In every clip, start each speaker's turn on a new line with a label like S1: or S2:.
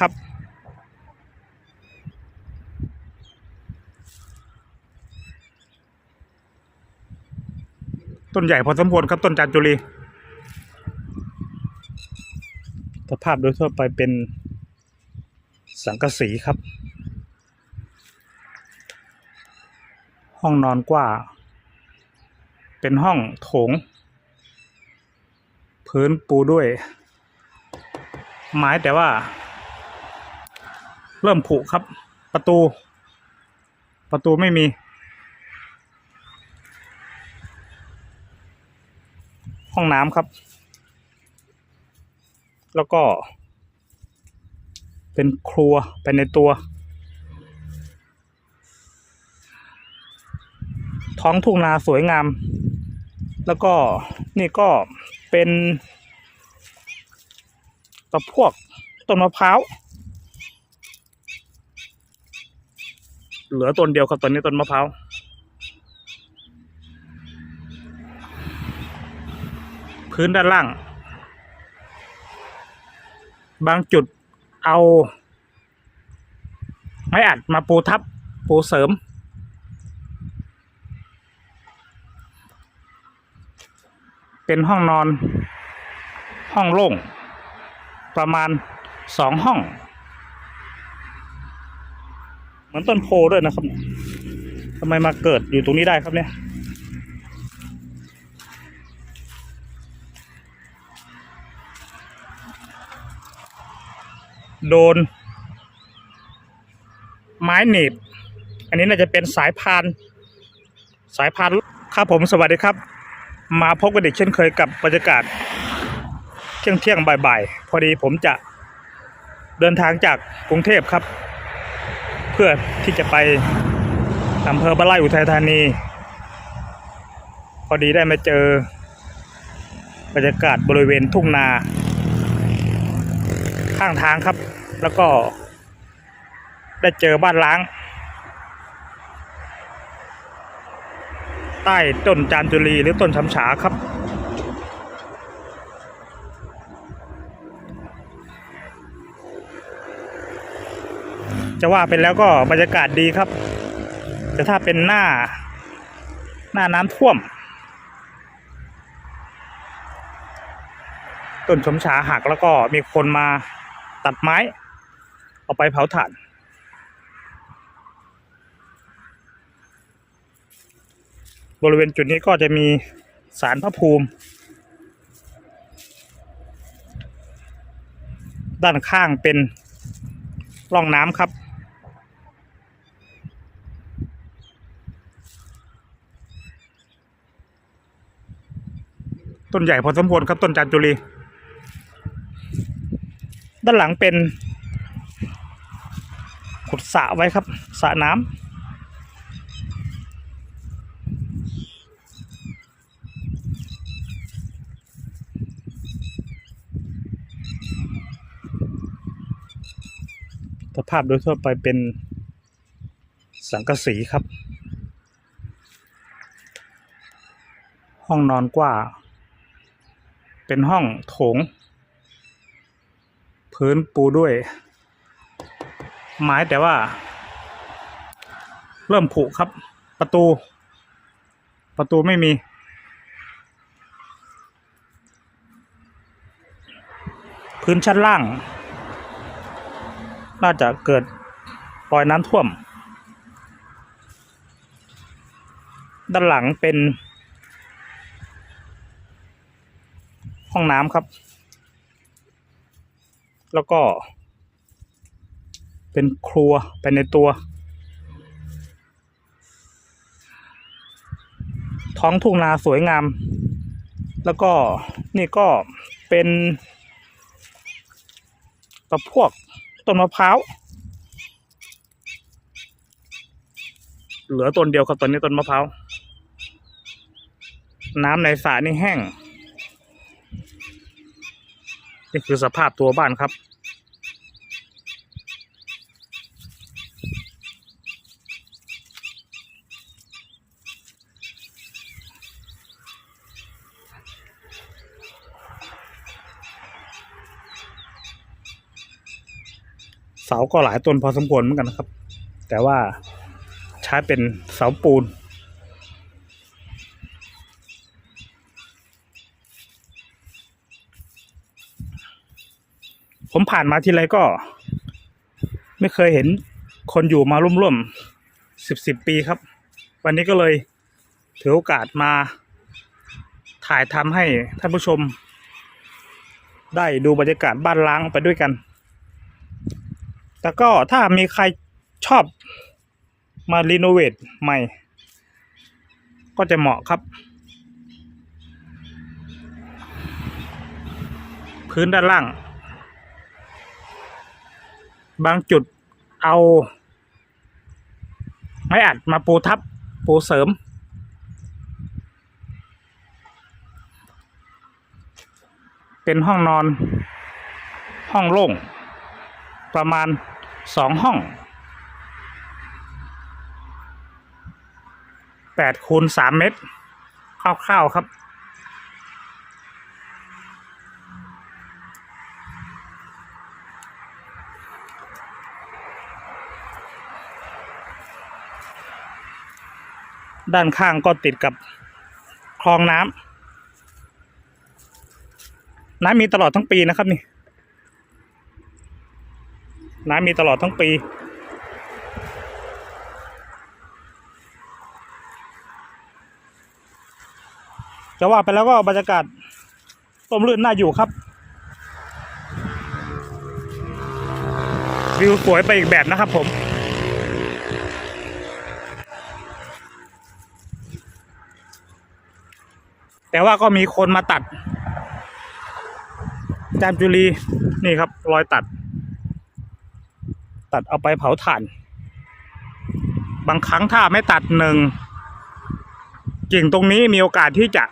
S1: ครับ ต้นใหญ่พอสมควรครับต้นจานจุรีสภาพโดยทั่วไปเป็นสังกะสีครับ ห้องนอนกว้า เป็นห้องโถง พื้นปูด้วย ไม้แต่ว่า เริ่มผุครับ ประตู ประตูไม่มี ห้องน้ำครับ แล้วก็ เป็นครัวไปในตัว ท้องทุ่งนาสวยงาม แล้วก็นี่ก็เป็นตะพวกต้นมะพร้าว เหลือต้นเดียวครับตอนนี้ต้นมะพร้าวพื้นด้านล่าง บางจุดเอา ไม้อัดมาปูทับ ปูเสริม เป็นห้องนอน ห้องโล่ง ประมาณสองห้อง เหมือนต้นโพด้วยนะครับทำไมมาเกิดอยู่ตรงนี้ได้ครับเนี่ยโดน ไม้หนีบ อันนี้น่าจะเป็นสายพาน สายพานครับผมสวัสดีครับ มาพบกันอีกเช่นเคยกับบรรยากาศ เที่ยงเที่ยงบ่ายๆ พอดีผมจะเดินทางจากกรุงเทพครับ พื่อที่จะไปอำเภอบ้านไร่อุทัยธานี พอดีได้มาเจอบรรยากาศบริเวณทุ่งนา ข้างทางครับ แล้วก็ ได้เจอบ้านล้าง ใต้ต้นจานจุลีหรือต้นชำฉาครับ จะว่าเป็นแล้วก็บรรยากาศดีครับ แต่ถ้าเป็นหน้า หน้าน้ำท่วม ต้นชมฉาหักแล้วก็มีคนมาตัดไม้ เอาไปเผาถ่าน บริเวณจุดนี้ก็จะมีสารพระภูมิ ด้านข้างเป็นร่องน้ำครับ ต้นใหญ่พอสมควรครับต้นจานจุรีด้านหลังเป็นขุดสระไว้ครับสระน้ำสภาพโดยทั่วไปเป็นสังกะสีครับ ห้องนอนกว้าง เป็นห้องโถง พื้นปูด้วย ไม้แต่ว่า เริ่มผุครับ ประตู ประตูไม่มี พื้นชั้นล่าง น่าจะเกิดรอยน้ำท่วม ด้านหลังเป็น ห้องน้ำครับ แล้วก็ เป็นครัวไปในตัว ท้องทุ่งนาสวยงาม แล้วก็นี่ก็เป็นตะพวกต้นมะพร้าวเหลือต้นเดียวครับตอนนี้ต้นมะพร้าวน้ำในสระนี่แห้ง นี่คือสภาพตัวบ้านครับ เสาก็หลายต้นพอสมควรเหมือนกันนะครับ แต่ว่าใช้เป็นเสาปูน ผมผ่านมาทีไรก็ ไม่เคยเห็นคนอยู่มาร่วมๆสิบสิบปีครับ วันนี้ก็เลยถือโอกาสมา ถ่ายทำให้ท่านผู้ชม ได้ดูบรรยากาศบ้านล้างไปด้วยกัน แต่ก็ถ้ามีใครชอบมารีโนเวทใหม่ ก็จะเหมาะครับ พื้นด้านล่าง บางจุดเอา ไม้อัดมาปูทับ ปูเสริม เป็นห้องนอน ห้องโล่ง ประมาณสองห้องแปดคูณสามเมตรคร่าวๆครับ ด้านข้างก็ติดกับคลองน้ำน้ำมีตลอดทั้งปีนะครับนี่ น้ำมีตลอดทั้งปี จะว่าไปแล้วก็บรรยากาศร่มรื่นน่าอยู่ครับวิวสวยไปอีกแบบนะครับผม แต่ว่าก็มีคนมาตัด จามจุลีนี่ครับ รอยตัด ตัดเอาไปเผาถ่าน บางครั้งถ้าไม่ตัดหนึ่งกิ่งตรงนี้มีโอกาสที่จะ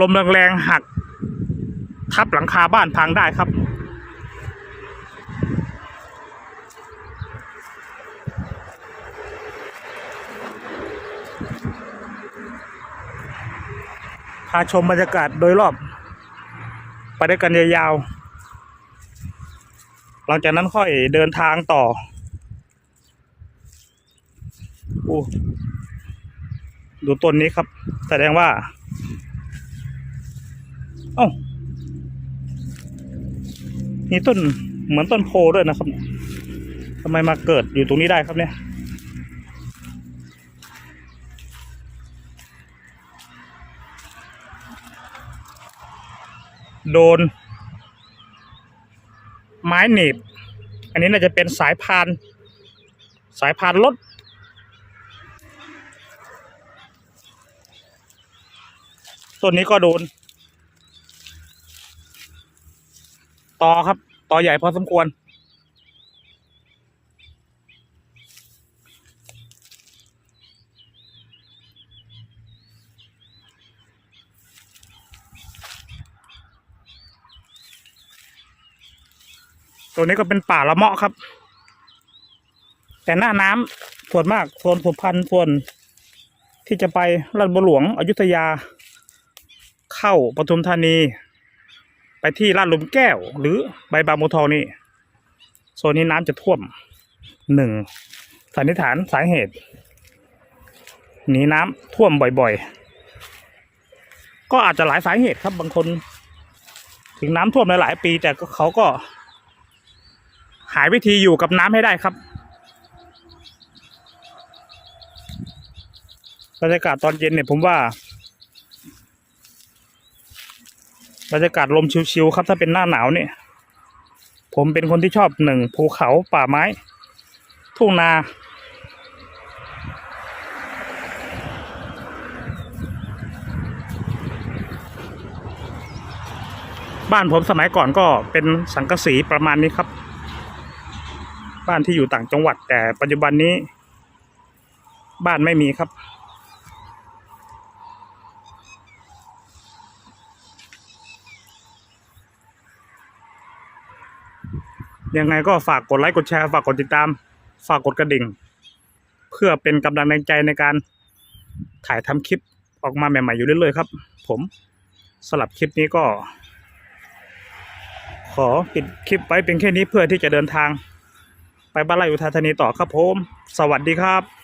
S1: ลมแรงๆหัก ทับหลังคาบ้านพังได้ครับาชมบรรยากาศโดยรอบ ไปด้วยกันยาวๆหลังจากนั้นค่อยเดินทางต่ออู้ดูต้นนี้ครับ แสดงว่า เอ้ามีต้นเหมือนต้นโพด้วยนะครับทำไมมาเกิดอยู่ตรงนี้ได้ครับเนี่ย โดน ไม้หนีบ อันนี้น่าจะเป็นสายพาน สายพานรถต้นนี้ก็โดนต่อครับต่อใหญ่พอสมควร ตัวนี้ก็เป็นป่าละเมาะครับ แต่หน้าน้ำส่วนมากส่วนผุพันธุ์ส่วนที่จะไปลาดบัวหลวงอยุธยา เข้าปทุมธานี ไปที่ลาดหลุมแก้ว หรือใบบางบัวทองนี่โซนนี้น้ำจะท่วมหนึ่งสันนิษฐานสาเหตุหนีน้ำท่วมบ่อยๆ ก็อาจจะหลายสาเหตุครับบางคน ถึงน้ำท่วมหลายๆปี แต่เขาก็ หายวิธีอยู่กับน้ำให้ได้ครับบรรยากาศตอนเย็นเนี่ยผมว่าบรรยากาศลมชิวๆครับถ้าเป็นหน้าหนาวเนี่ย ผมเป็นคนที่ชอบหนึ่งภูเขาป่าไม้ ทุ่งนา บ้านผมสมัยก่อนก็เป็นสังกะสีประมาณนี้ครับ บ้านที่อยู่ต่างจังหวัด แต่ปัจจุบันนี้ บ้านไม่มีครับ ยังไงก็ฝากกดไลค์กดแชร์ฝากกดติดตาม ฝากกดกระดิ่ง เพื่อเป็นกำลังใจในการถ่ายทำคลิปออกมาใหม่ ๆ อยู่เรื่อยๆครับ ผมสลับคลิปนี้ก็ ขอปิดคลิปไว้เป็นแค่นี้เพื่อที่จะเดินทาง ไปบ้านไร่อุทัยธานีต่อครับผม สวัสดีครับ